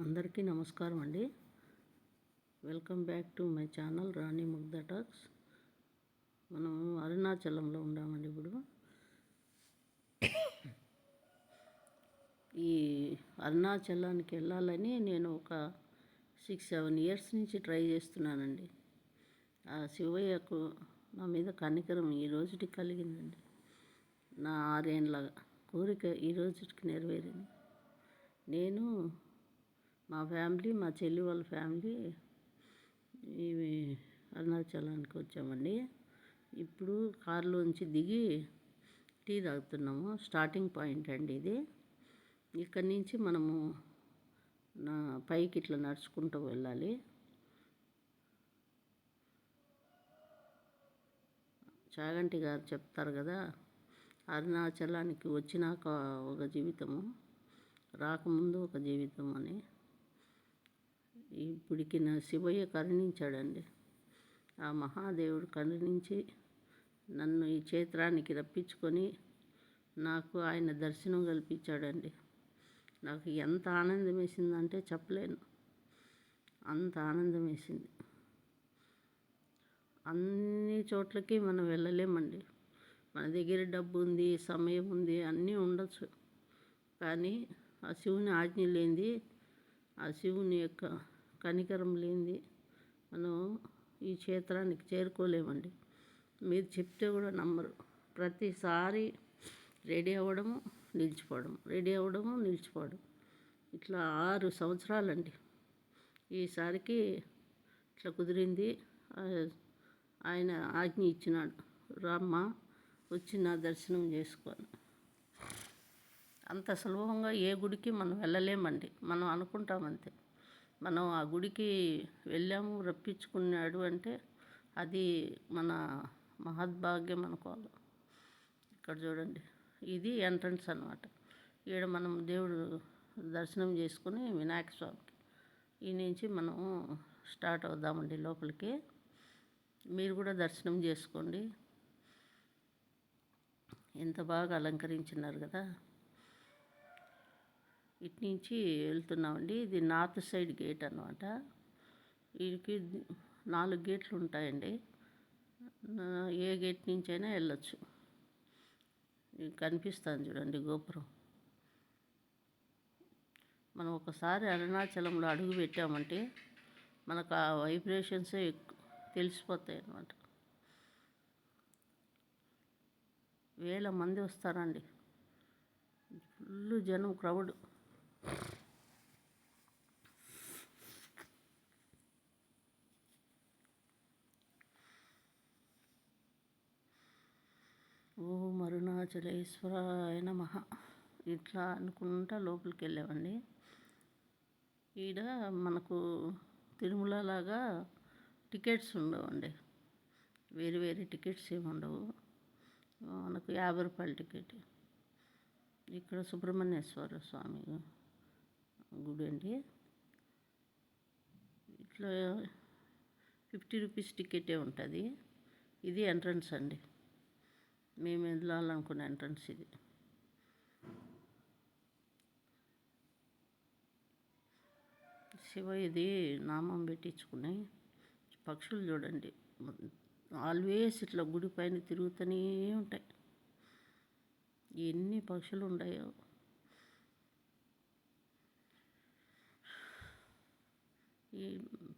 అందరికీ నమస్కారం అండి. Welcome back to my channel Rani Mugdha talks. మనం అరుణాచలంలో ఉన్నామండి ఇప్పుడు. ఈ అరుణాచలానికి వెళ్ళాలని నేను ఒక సిక్స్ సెవెన్ ఇయర్స్ నుంచి ట్రై చేస్తున్నానండి. ఆ శివయ్యకు నా మీద కనికరం ఈ రోజుకి కలిగిందండి. నా ఆరేళ్ళ కోరిక ఈ రోజుకి నెరవేరింది. నేను మా ఫ్యామిలీ మా చెల్లి వాళ్ళ ఫ్యామిలీ ఇవి అరుణాచలానికి వచ్చామండి. ఇప్పుడు కారులోంచి దిగి టీ తాగుతున్నాము. స్టార్టింగ్ పాయింట్ అండి ఇది. ఇక్కడి నుంచి మనము నా పైకి ఇట్లా నడుచుకుంటూ వెళ్ళాలి. చాగంటి గారు చెప్తారు కదా అరుణాచలానికి వచ్చినాక ఒక జీవితము రాకముందు ఒక జీవితం అని. ఇప్పటికి నా శివయ్య కరుణించాడండి. ఆ మహాదేవుడు కరుణించి నన్ను ఈ క్షేత్రానికి రప్పించుకొని నాకు ఆయన దర్శనం కల్పించాడండి. నాకు ఎంత ఆనందం వేసిందంటే చెప్పలేను. అంత ఆనందం వేసింది అన్ని చోట్లకి మనం వెళ్ళలేమండి. మన దగ్గర డబ్బు ఉంది సమయం ఉంది అన్నీ ఉండొచ్చు. కానీ ఆ శివుని ఆజ్ఞ లేనిది ఆ శివుని యొక్క కనికరం లేనిది మనం ఈ క్షేత్రానికి చేరుకోలేమండి. మీరు చెప్తే కూడా నమ్మరు. ప్రతిసారి రెడీ అవ్వడము నిలిచిపోవడం రెడీ అవ్వడము నిలిచిపోవడం. ఇట్లా ఆరు సంవత్సరాలండి. ఈసారికి ఇట్లా కుదిరింది. ఆయన ఆజ్ఞ ఇచ్చినాడు. రామ్మ వచ్చి నా దర్శనం చేసుకోను అంత సులభంగా ఏ గుడికి మనం వెళ్ళలేమండి. మనం అనుకుంటాం అంతే. మనం ఆ గుడికి వెళ్ళాము రప్పించుకున్నాడు అంటే అది మన మహద్భాగ్యం అనుకోవాలి. ఇక్కడ చూడండి ఇది ఎంట్రన్స్ అనమాట ఈడ మనం దేవుడు దర్శనం చేసుకుని వినాయక స్వామికి ఈ నుంచి మనం స్టార్ట్ అవుదామండి లోపలికి. మీరు కూడా దర్శనం చేసుకోండి. ఎంత బాగా అలంకరించినారు కదా. ఇటు నుంచి వెళ్తున్నామండి. ఇది నార్త్ సైడ్ గేట్ అనమాట వీడికి నాలుగు గేట్లు ఉంటాయండి. ఏ గేట్ నుంచి అయినా వెళ్ళొచ్చు కనిపిస్తుంది చూడండి గోపురం. మనం ఒకసారి అరుణాచలంలో అడుగు పెట్టామంటే మనకు ఆ వైబ్రేషన్సే తెలిసిపోతాయి అన్నమాట. వేల మంది వస్తారండి. ఫుల్ జనం క్రౌడ్. ఓం అరుణాచలేశ్వరాయ నమ. ఇట్లా అనుకుంటా లోపలికి వెళ్ళామండి ఈడ మనకు తిరుమల లాగా టికెట్స్ ఉండవండి. వేరు వేరే టికెట్స్ ఏమి ఉండవు. మనకు యాభై రూపాయల టికెట్. ఇక్కడ సుబ్రహ్మణ్యేశ్వర స్వామి గుడి అండి. ఇట్లా ఫిఫ్టీ రూపీస్ టికెటే ఉంటుంది. ఇది ఎంట్రన్స్ అండి. మేము వెళ్ళాలనుకున్న ఎంట్రన్స్ ఇది. శివ ఇది నామం పెట్టించుకున్నాయి పక్షులు చూడండి. ఆల్వేస్ ఇట్లా గుడి పైన తిరుగుతూనే ఉంటాయి. ఎన్ని పక్షులు ఉన్నాయో ఈ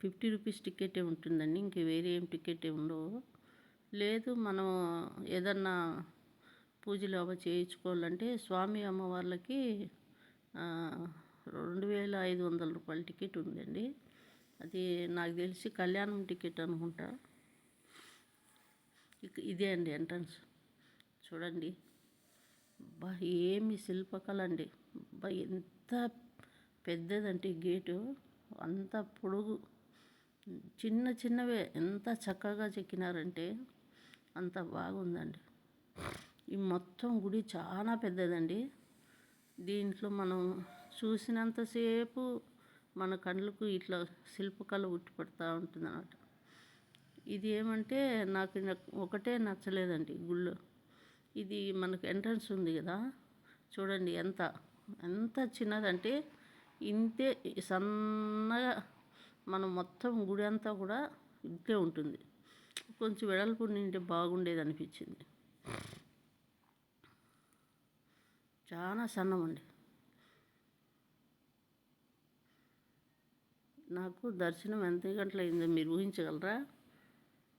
ఫిఫ్టీ రూపీస్ టికెటే ఉంటుందండి. ఇంక వేరే ఏం టికెటే ఉండవు. లేదు మనం ఏదన్నా పూజలు అవ చేయించుకోవాలంటే స్వామి అమ్మవార్లకి రెండు వేల ఐదు వందల రూపాయల టికెట్ ఉందండి. అది నాకు తెలిసి కళ్యాణం టికెట్ అనుకుంటా. ఇదే అండి ఎంట్రన్స్. చూడండి. బా ఏమి శిల్పకళ అండి. బా ఎంత పెద్దదంటే గేటు. అంత పొడుగు. చిన్న చిన్నవే ఎంత చక్కగా చెక్కినారంటే అంత బాగుందండి. ఈ మొత్తం గుడి చాలా పెద్దదండి. దీంట్లో మనం చూసినంతసేపు మన కళ్ళకు ఇట్లా శిల్పకళ ఉట్టిపడుతూ ఉంటుంది అన్నమాట ఇది ఏమంటే నాకు ఒకటే నచ్చలేదండి గుళ్ళో. ఇది మనకు ఎంట్రన్స్ ఉంది కదా. చూడండి ఎంత ఎంత చిన్నదంటే ఇంతే సన్నగా మనం మొత్తం గుడి అంతా కూడా ఇంతే ఉంటుంది. కొంచెం వెడల్పు నింటే బాగుండేది అనిపించింది. చాలా సన్నమండి నాకు దర్శనం ఎంత గంటలు అయిందో మీరు ఊహించగలరా?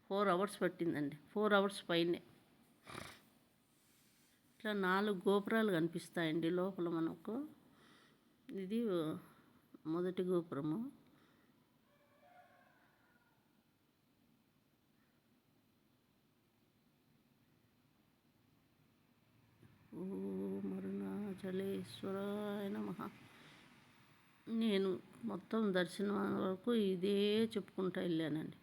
ఫోర్ అవర్స్ పట్టిందండి. ఫోర్ అవర్స్ పైనే. ఇట్లా నాలుగు గోపురాలు కనిపిస్తాయండి లోపల మనకు. ఇది మొదటి గోపురము. ఓ మరుణాచలేశ్వరాయ నమ. నేను మొత్తం దర్శనం వరకు ఇదే చెప్పుకుంటూ వెళ్ళానండి.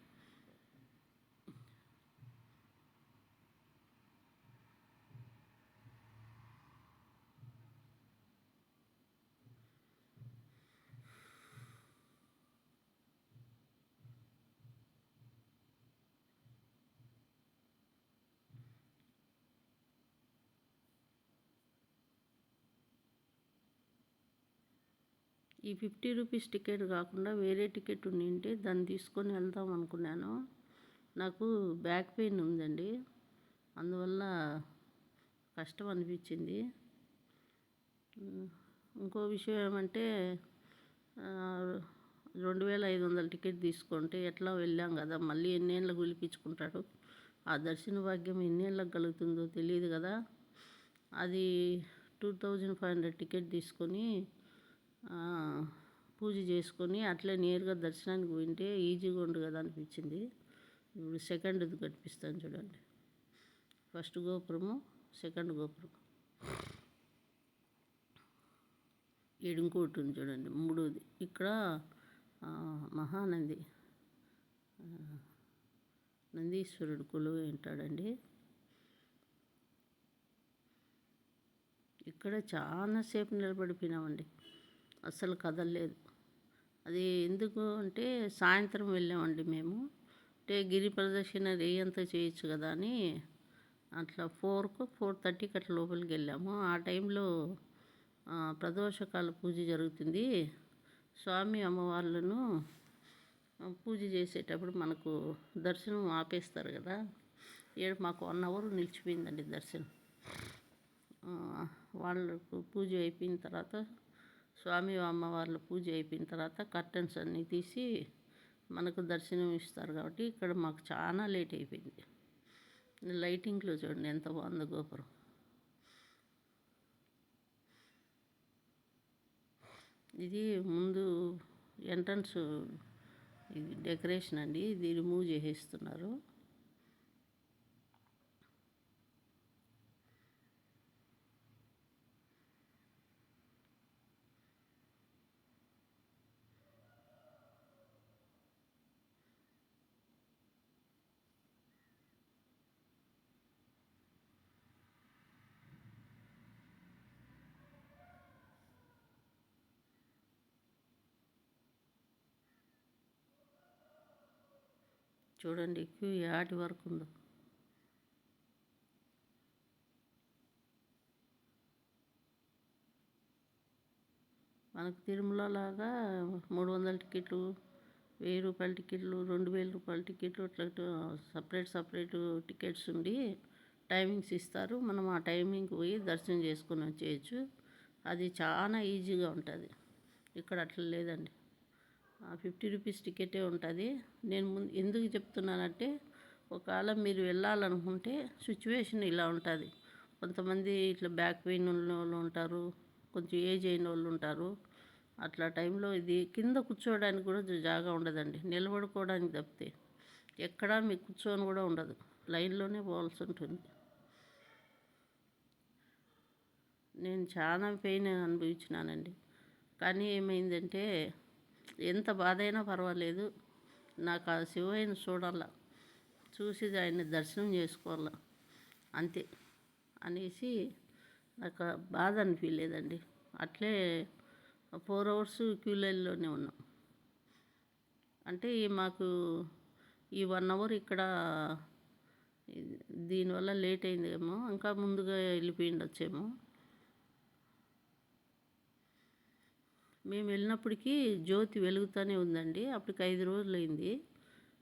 ఈ ఫిఫ్టీ రూపీస్ టికెట్ కాకుండా వేరే టికెట్ ఉండింటే దాన్ని తీసుకొని వెళ్దాం అనుకున్నాను. నాకు బ్యాక్ పెయిన్ ఉందండి. అందువల్ల కష్టం అనిపించింది. ఇంకో విషయం ఏమంటే రెండు వేల ఐదు వందల టికెట్ తీసుకుంటే ఎట్లా వెళ్ళాం కదా మళ్ళీ ఎన్నేళ్ళకు పిలిపించుకుంటాడు ఆ దర్శన భాగ్యం ఎన్నేళ్ళకు కలుగుతుందో తెలియదు కదా. అది two thousand five hundred ticket తీసుకొని పూజ చేసుకొని అట్లే నేరుగా దర్శనానికి పోయింటే ఈజీగా ఉండు కదా అనిపించింది. ఇప్పుడు సెకండ్ది కనిపిస్తాను చూడండి. ఫస్ట్ గోపురము సెకండ్ గోపురం. ఇంకోటి ఉంది చూడండి మూడోది. ఇక్కడ మహానంది నందీశ్వరుడు కొలువు ఉంటాడండి ఇక్కడ చాలాసేపు నిలబడిపోయినామండి. అస్సలు కదలలేదు. అది ఎందుకు అంటే సాయంత్రం వెళ్ళామండి మేము. అంటే గిరి ప్రదక్షిణ రే చేయొచ్చు కదా అని అట్లా ఫోర్కు ఫోర్ థర్టీకి అట్లా లోపలికి వెళ్ళాము. ఆ టైంలో ప్రదోషకాల పూజ జరుగుతుంది. స్వామి అమ్మవార్లను పూజ చేసేటప్పుడు మనకు దర్శనం ఆపేస్తారు కదా. ఏడు మాకు వన్ అవర్ నిలిచిపోయిందండి దర్శనం. వాళ్ళకు పూజ అయిపోయిన తర్వాత స్వామి అమ్మవార్ల పూజ అయిపోయిన తర్వాత కర్టన్స్ అన్నీ తీసి మనకు దర్శనం ఇస్తారు కాబట్టి ఇక్కడ మాకు చాలా లేట్ అయిపోయింది. లైటింగ్లో చూడండి ఎంత బాగుందో గోపురం. ఇది ముందు ఎంట్రన్స్ ఇది డెకరేషన్ అండి. ఇది రిమూవ్ చేసేస్తున్నారు. చూడండి క్యూ యాటి వరకు ఉందో. మనకు తిరుమల లాగా మూడు వందల టికెట్లు వెయ్యి రూపాయల టికెట్లు రెండు వేల రూపాయల టికెట్లు అట్లా సపరేట్ సపరేట్ టికెట్స్ ఉండి టైమింగ్స్ ఇస్తారు. మనం ఆ టైమింగ్కి పోయి దర్శనం చేసుకుని వచ్చేయచ్చు. అది చాలా ఈజీగా ఉంటుంది. ఇక్కడ అట్లా లేదండి. ఫిఫ్టీ రూపీస్ టికెటే ఉంటుంది. నేను ముందు ఎందుకు చెప్తున్నానంటే ఒకవేళ మీరు వెళ్ళాలనుకుంటే సిచ్యువేషన్ ఇలా ఉంటుంది. కొంతమంది ఇట్లా బ్యాక్ పెయిన్ ఉన్న వాళ్ళు ఉంటారు కొంచెం ఏజ్ అయిన వాళ్ళు ఉంటారు. అట్లా టైంలో ఇది కింద కూర్చోవడానికి కూడా జాగా ఉండదండి. నిలబడుకోవడానికి తప్పితే ఎక్కడా మీకు కూర్చొని కూడా ఉండదు. లైన్లోనే పోవాల్సి ఉంటుంది. నేను చాలా పెయిన్ అనుభవించినానండి. కానీ ఏమైందంటే ఎంత బాధ అయినా పర్వాలేదు. నాకు ఆ శివయ్యను చూడాల. చూసి ఆయన్ని దర్శనం చేసుకోవాల. అంతే. అనేసి నాకు బాధ అనిపించలేదండి అట్లే ఫోర్ అవర్స్ క్యూ లైన్లోనే ఉన్నాం. అంటే మాకు ఈ వన్ అవర్ ఇక్కడ దీనివల్ల లేట్ అయిందేమో ఇంకా ముందుగా వెళ్ళిపోయిండొచ్చేమో. మేము వెళ్ళినప్పటికీ జ్యోతి వెలుగుతూనే ఉందండి. అప్పటికి ఐదు రోజులు అయింది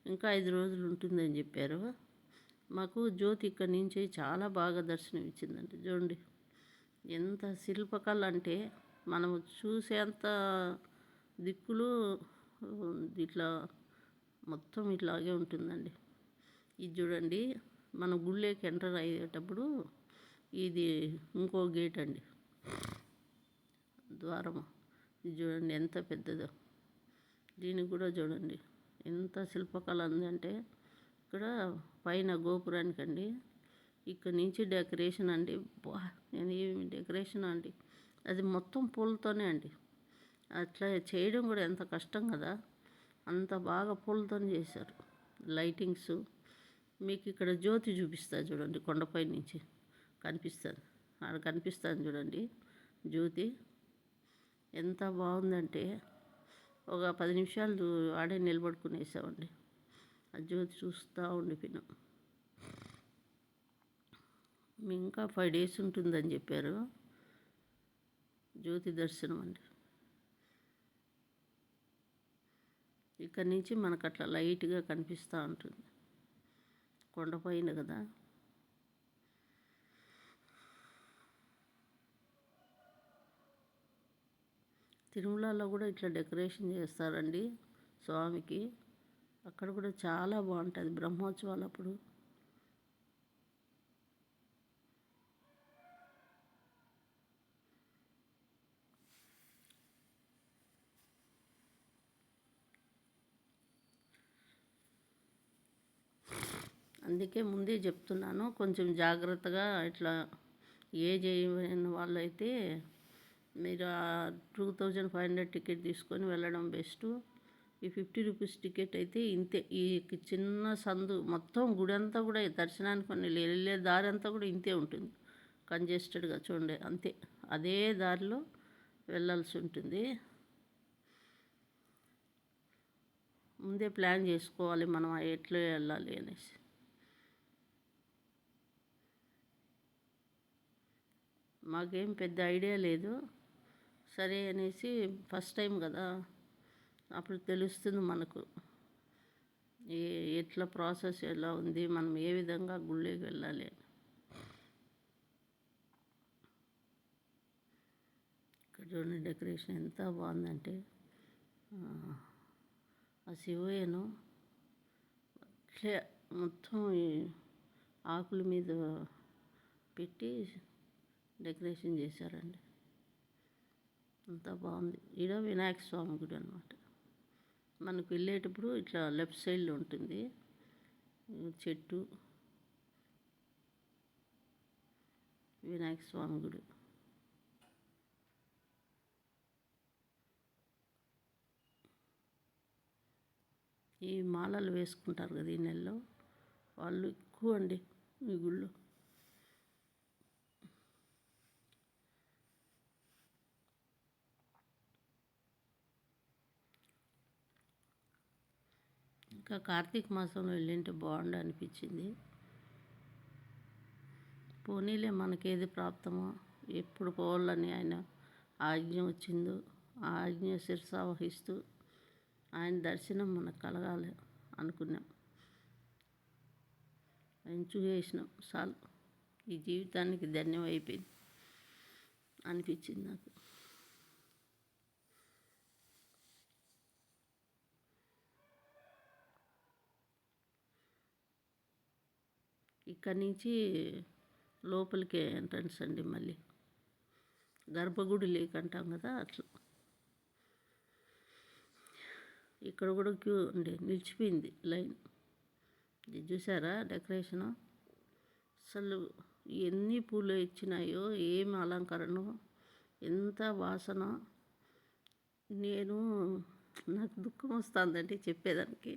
ఇంకా ఐదు రోజులు ఉంటుందని చెప్పారు. మాకు జ్యోతి ఇక్కడి నుంచి చాలా బాగా దర్శనం ఇచ్చిందండి. చూడండి ఎంత శిల్పకళ అంటే మనం చూసేంత దిక్కులు ఇట్లా మొత్తం ఇట్లాగే ఉంటుందండి. ఇది చూడండి మన గుళ్ళేకి ఎంటర్ అయ్యేటప్పుడు ఇది ఇంకో గేట్ అండి. ద్వారము. ఇది చూడండి ఎంత పెద్దదో. దీనికి కూడా చూడండి. ఎంత శిల్పకళ ఉందంటే ఇక్కడ పైన గోపురానికి అండి ఇక్కడ నుంచి డెకరేషన్ అండి. నేను ఏమి డెకరేషన్ అండి. అది మొత్తం పూలతోనే అండి. అట్లా చేయడం కూడా ఎంత కష్టం కదా. అంత బాగా పూలతో చేశారు. లైటింగ్స్. మీకు ఇక్కడ జ్యోతి చూపిస్తా చూడండి. కొండపై నుంచి కనిపిస్తుంది. ఆడ కనిపిస్తుంది చూడండి. జ్యోతి. ఎంత బాగుందంటే ఒక పది నిమిషాలు ఆడే నిలబడుకునేసామండి. ఆ జ్యోతి చూస్తూ ఉండిపోయినాం ఇంకా ఫైవ్ డేస్ ఉంటుందని చెప్పారు. జ్యోతి దర్శనం అండి. ఇక్కడ నుంచి మనకు అట్లా లైట్గా కనిపిస్తూ ఉంటుంది. కొండపైన కదా. తిరుమలలో కూడా ఇట్లా డెకరేషన్ చేస్తారండి స్వామికి. అక్కడ కూడా చాలా బాగుంటుంది బ్రహ్మోత్సవాలు అప్పుడు. అందుకే ముందే చెప్తున్నాను కొంచెం జాగ్రత్తగా ఇట్లా ఏజ్ అయిన వాళ్ళైతే మీరు two thousand five hundred ticket తీసుకొని వెళ్ళడం బెస్ట్. ఈ ఫిఫ్టీ రూపీస్ టికెట్ అయితే ఇంతే. ఈ చిన్న సందు మొత్తం గుడి అంతా కూడా దర్శనానికి కొన్ని వెళ్ళే దారి అంతా కూడా ఇంతే ఉంటుంది. కంజెస్టెడ్గా చూడండి అంతే. అదే దారిలో వెళ్ళాల్సి ఉంటుంది. ముందే ప్లాన్ చేసుకోవాలి మనం ఎట్లా వెళ్ళాలి అనేసి. మాకేం పెద్ద ఐడియా లేదు. సరే అనేసి ఫస్ట్ టైం కదా అప్పుడు తెలుస్తుంది మనకు. ఏ ఎట్లా ప్రాసెస్ ఎలా ఉంది మనం ఏ విధంగా గుళ్ళకి వెళ్ళాలి. ఇక్కడ చూడండి డెకరేషన్ ఎంత బాగుందంటే ఆ శివయ్యను అట్లే మొత్తం ఆకుల మీద పెట్టి డెకరేషన్ చేశారండి. అంత బాగుంది. ఈడ వినాయక స్వామి గుడి అనమాట మనకు వెళ్ళేటప్పుడు ఇట్లా లెఫ్ట్ సైడ్లో ఉంటుంది. చెట్టు. వినాయక స్వామి గుడి. ఈ మాలలు వేసుకుంటారు కదా ఈ నెలలో. వాళ్ళు ఎక్కువ అండి ఈ గుళ్ళు. ఇంకా కార్తీక మాసంలో వెళ్ళింటే బాగుండు అనిపించింది. పోనీలే మనకేది ప్రాప్తమో ఎప్పుడు పోవాలని ఆయన ఆజ్ఞ వచ్చిందో ఆ ఆజ్ఞ శిరసావహిస్తూ ఆయన దర్శనం మనకు కలగాలి అనుకున్నాం. ఎంచు చేసినాం చాలు ఈ జీవితానికి ధన్యం అయిపోయింది అనిపించింది నాకు. ఇక్కడి నుంచి లోపలికి ఎంట్రన్స్ అండి మళ్ళీ. గర్భగుడి లేకంటాం కదా అట్లా. ఇక్కడ కూడా క్యూ ఉండే నిలిచిపోయింది లైన్. ఇది చూసారా డెకరేషను? అసలు ఎన్ని పూలు ఇచ్చినాయో ఏమి అలంకరణ ఎంత వాసన. నేను నాకు దుఃఖం వస్తుందండి చెప్పేదానికి.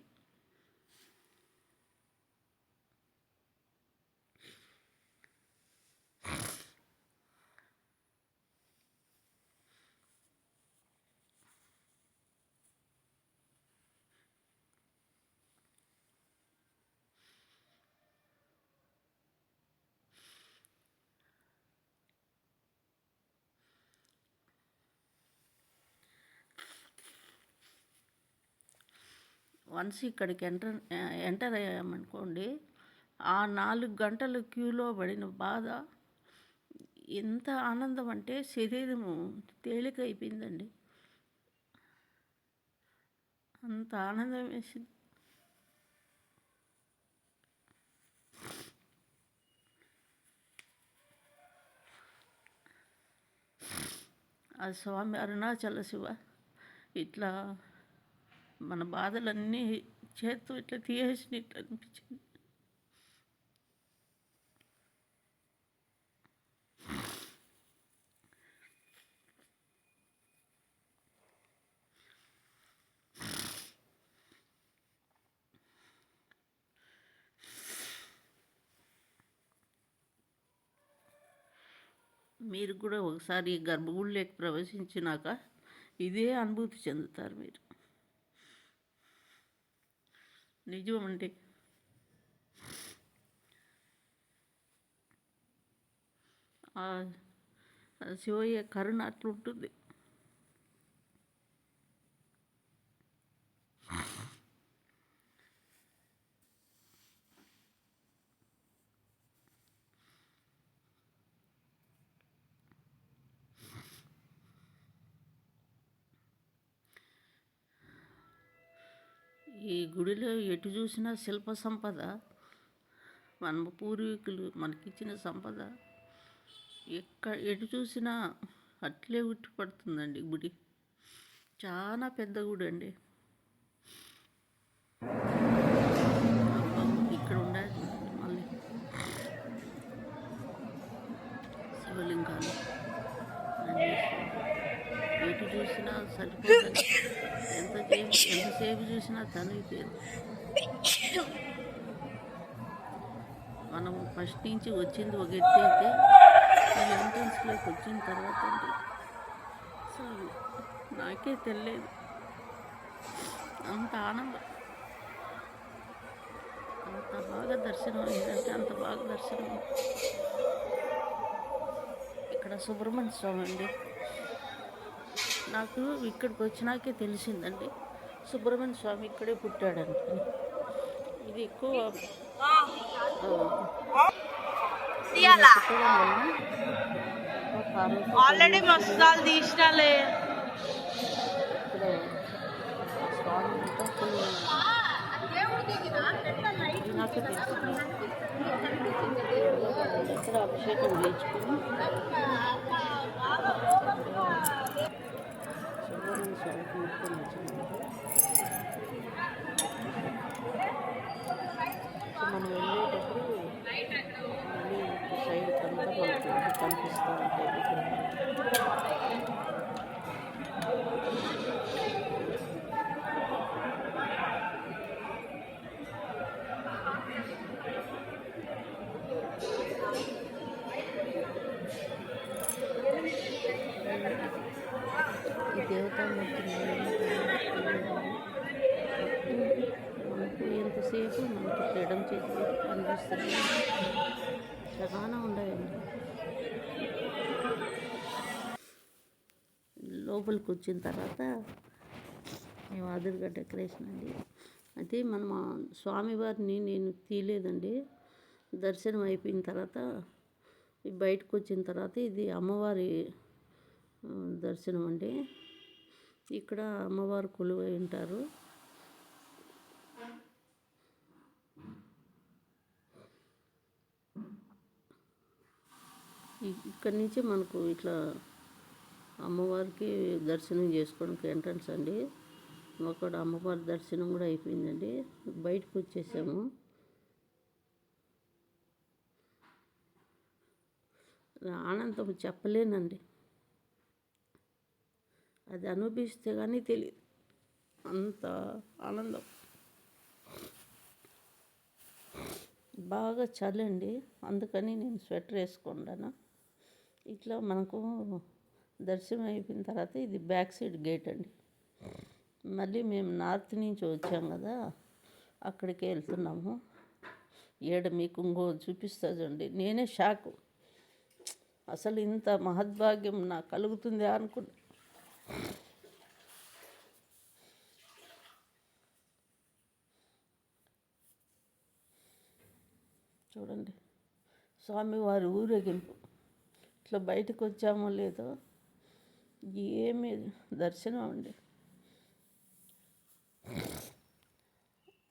వన్స్ ఇక్కడికి ఎంటర్ ఎంటర్ అయ్యామనుకోండి ఆ నాలుగు గంటలు క్యూలో పడిన బాధ ఎంత ఆనందం అంటే శరీరము తేలిక అయిపోయిందండి అంత ఆనందం వేసింది. ఆ స్వామి అరుణాచల శివ ఇట్లా మన బాధలన్నీ చేత్తో ఇట్లా తీసేసినట్టు అనిపించింది. మీరు కూడా ఒకసారి గర్భగుడిలోకి ప్రవేశించినాక ఇదే అనుభూతి చెందుతారు మీరు. నిజం అంటే. శివయ్య కరుణ అట్లుంటుంది. ఈ గుడిలో ఎటు చూసినా శిల్ప సంపద మన పూర్వీకులు మనకిచ్చిన సంపద. ఎక్కడ ఎటు చూసినా అట్లే ఉట్టిపడుతుందండి గుడి. చాలా పెద్ద గుడి అండి చూసినా సరిపోతుంది. ఎంతసేపు ఎంతసేపు చూసినా తీరు మనం ఫస్ట్ నుంచి వచ్చింది ఒక ఎత్తు అయితే ఎంట్రన్స్లోకి వచ్చిన తర్వాత అండి. అసలు నాకే తెలియదు. అంత ఆనందం. అంత బాగా దర్శనం ఏంటంటే అంత బాగా దర్శనం. ఇక్కడ సుబ్రహ్మణ్య స్వామి అండి. నాకు ఇక్కడికి వచ్చినాకే తెలిసిందండి. సుబ్రహ్మణ్య స్వామి ఇక్కడే పుట్టాడంట. ఇది ఎక్కువ ఆల్రెడీ మస్తాలు తీసినాలే. ఇక్కడ నాకే తెలిసింది. అభిషేకం చేయించుకొని సుబ్రహ్మణ్య స్వామికి ముట్టుకొని వచ్చిందండి సో మనం వెళ్ళేటప్పుడు సైడ్ అంతా మనకు కనిపిస్తూ ఉంటుంది విగ్రహాలు ఈ దేవతామూర్తి మనకు ఎంతసేపు మనకి ఫ్రీడమ్ చేతి కనిపిస్తుంది చాలా ఉండవండి లోపలికి వచ్చిన తర్వాత మేము అదురుగా డెకరేషన్ అండి. అయితే మనం స్వామివారిని నేను తీయలేదండి. దర్శనం అయిపోయిన తర్వాత బయటకు వచ్చిన తర్వాత ఇది అమ్మవారి దర్శనం అండి. ఇక్కడ అమ్మవారు కొలువై ఉంటారు. ఇక్కడి నుంచి మనకు ఇట్లా అమ్మవారికి దర్శనం చేసుకోవడానికి ఎంట్రన్స్ అండి. అక్కడ అమ్మవారి దర్శనం కూడా అయిపోయిందండి. బయటకు వచ్చేసాము ఆనందం చెప్పలేనండి. అది అనుభవిస్తే కానీ తెలియదు అంత ఆనందం. బాగా చల్లండి. అందుకని నేను స్వెటర్ వేసుకున్నాను ఇట్లా మనకు దర్శనం అయిపోయిన తర్వాత ఇది బ్యాక్ సైడ్ గేట్ అండి. మళ్ళీ మేము నార్త్ నుంచి వచ్చాం కదా అక్కడికి వెళ్తున్నాము. ఏడ మీకు ఇంకో చూపిస్తుందండి. నేనే షాక్ అసలు ఇంత మహద్భాగ్యం నాకు కలుగుతుంది అనుకున్నా. చూడండి. స్వామివారి ఊరేగింపు. ఇట్లా బయటకు వచ్చామో లేదో ఏమి దర్శనం అండి.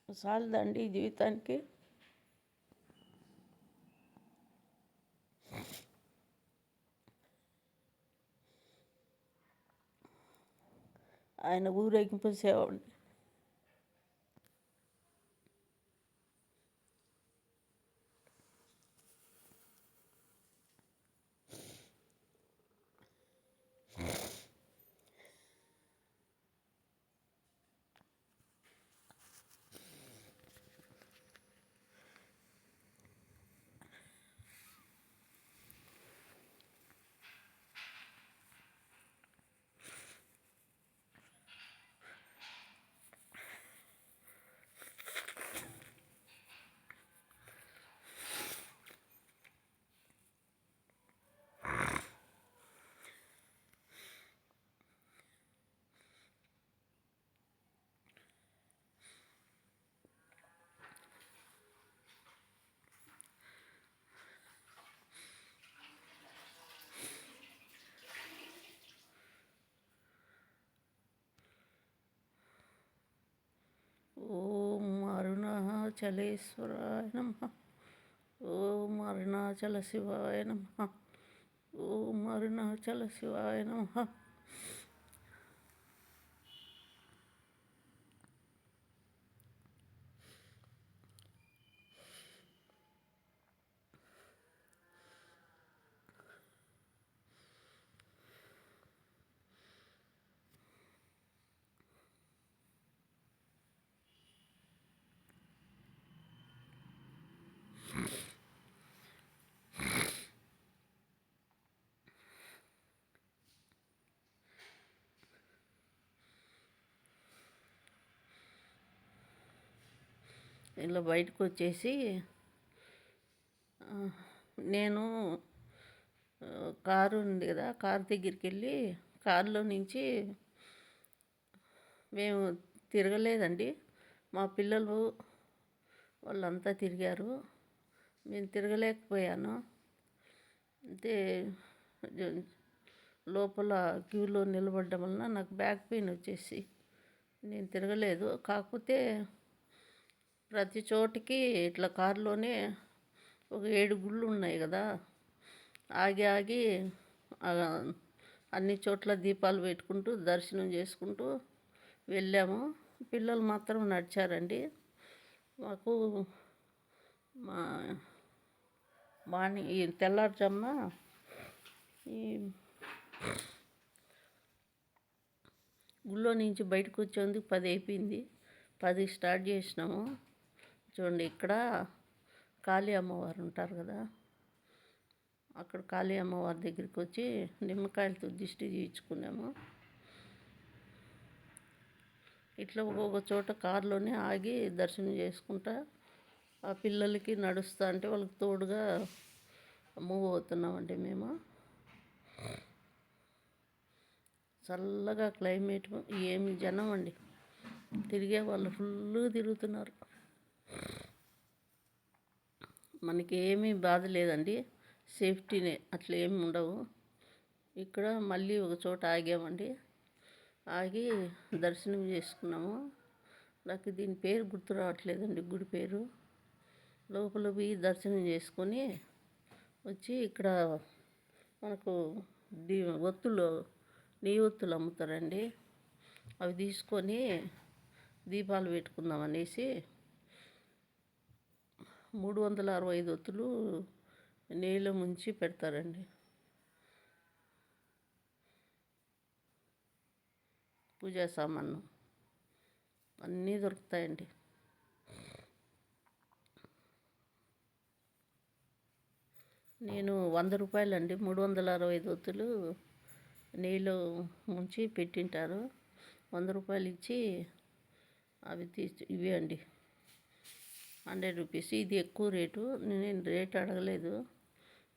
చాలదండి ఈ జీవితానికి. ఆయన ఊరేగింపు సేవ అండి. ఓం అరుణాచలేశ్వరాయ నమ. ఓం అరుణాచల శివాయ నమ. ఓం అరుణాచల శివాయ నమ. ఇలా బయటకు వచ్చేసి నేను కారు ఉంది కదా కారు దగ్గరికి వెళ్ళి కారులో నుంచి మేము తిరగలేదండి. మా పిల్లలు వాళ్ళంతా తిరిగారు. నేను తిరగలేకపోయాను. అంటే లోపల క్యూలో నిలబడడం వలన నాకు బ్యాక్ పెయిన్ వచ్చేసి నేను తిరగలేదు. కాకపోతే ప్రతి చోటికి ఇట్లా కారులోనే ఒక ఏడు గుళ్ళు ఉన్నాయి కదా. ఆగి ఆగి అన్ని చోట్ల దీపాలు పెట్టుకుంటూ దర్శనం చేసుకుంటూ వెళ్ళాము. పిల్లలు మాత్రం నడిచారండి. మాకు మా మార్నింగ్ ఈ తెల్లారుజామున ఈ గుళ్ళో నుంచి బయటకు వచ్చేందుకు పది అయిపోయింది. పది స్టార్ట్ చేసినాము. చూడండి ఇక్కడ కాళీ అమ్మవారు ఉంటారు కదా. అక్కడ కాళీ అమ్మవారి దగ్గరికి వచ్చి నిమ్మకాయలతో దిష్టి తీయించుకున్నాము. ఇట్లా ఒక్కొక్క చోట కారులోనే ఆగి దర్శనం చేసుకుంటా ఆ పిల్లలకి నడుస్తా అంటే వాళ్ళకి తోడుగా మూవ్ అవుతున్నామండి మేము. చల్లగా క్లైమేట్ ఏమి జనం అండి. తిరిగే వాళ్ళు ఫుల్గా తిరుగుతున్నారు. మనకి ఏమీ బాధ లేదండి. సేఫ్టీనే అట్లా ఏమి ఉండవు. ఇక్కడ మళ్ళీ ఒక చోట ఆగామండి. ఆగి దర్శనం చేసుకున్నాము. నాకు దీని పేరు గుర్తు రావట్లేదండి గుడి పేరు. లోపల పోయి దర్శనం చేసుకొని వచ్చి ఇక్కడ మనకు దీ ఒత్తులు నెయ్యి ఒత్తులు అమ్ముతారండి. అవి తీసుకొని దీపాలు పెట్టుకుందాం అనేసి మూడు వందల అరవై ఐదు ఒత్తులు నెయ్యిలో ముంచి పెడతారండి. పూజా సామాను అన్నీ దొరుకుతాయండి. నేను వంద రూపాయలండి మూడు వందల అరవై ఐదు ఒత్తులు నీళ్ళు ముంచి పెట్టింటారు. వంద రూపాయలు ఇచ్చి అవి తీసి ఇవి అండి హండ్రెడ్ రూపీస్. ఇది ఎక్కువ రేటు. నేను రేట్ అడగలేదు.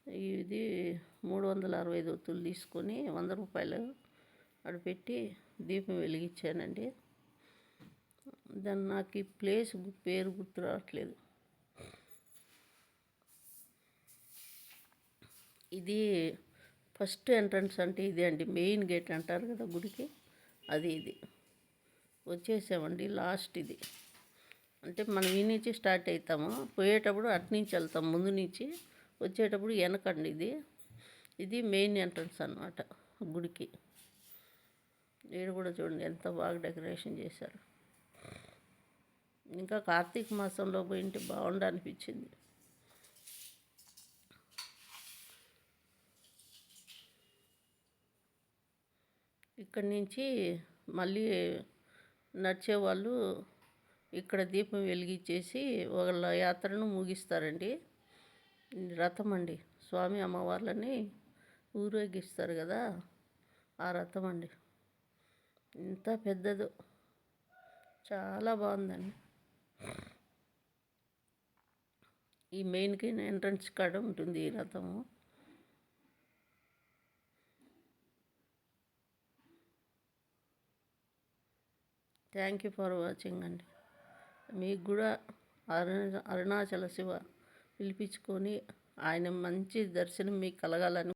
ఇది మూడు వందల అరవై ఐదు ఒత్తులు తీసుకొని వంద రూపాయలు అక్కడ పెట్టి దీపం వెలిగించానండి. దాన్ని నాకు ఈ ప్లేస్ గు- పేరు గుర్తు రావట్లేదు. ఇది ఫస్ట్ ఎంట్రన్స్ అంటే ఇదే అండి. మెయిన్ గేట్ అంటారు కదా గుడికి. అది ఇది. వచ్చేసామండి లాస్ట్ ఇది. అంటే మనం ఈ నుంచి స్టార్ట్ అవుతాము పోయేటప్పుడు అటు నుంచి వెళ్తాం ముందు నుంచి. వచ్చేటప్పుడు వెనకండి ఇది. ఇది మెయిన్ ఎంట్రన్స్ అనమాట గుడికి. ఈడ కూడా చూడండి ఎంత బాగా డెకరేషన్ చేశారు. ఇంకా కార్తీక మాసంలో పోయింటే బాగుండ అనిపించింది ఇక్కడి నుంచి మళ్ళీ నడిచే వాళ్ళు ఇక్కడ దీపం వెలిగించేసి వాళ్ళ యాత్రను ముగిస్తారండి. రథం అండి స్వామి అమ్మవార్లని ఊరేగిస్తారు కదా. ఆ రథం అండి ఇంత పెద్దదో. చాలా బాగుందండి. ఈ మెయిన్కి ఎంట్రన్స్ కాడ ఉంటుంది ఈ రథము. థ్యాంక్ యూ ఫర్ వాచింగ్ అండి. మీకు కూడా అరుణ అరుణాచల శివ పిలిపించుకొని ఆయన మంచి దర్శనం మీకు కలగాలని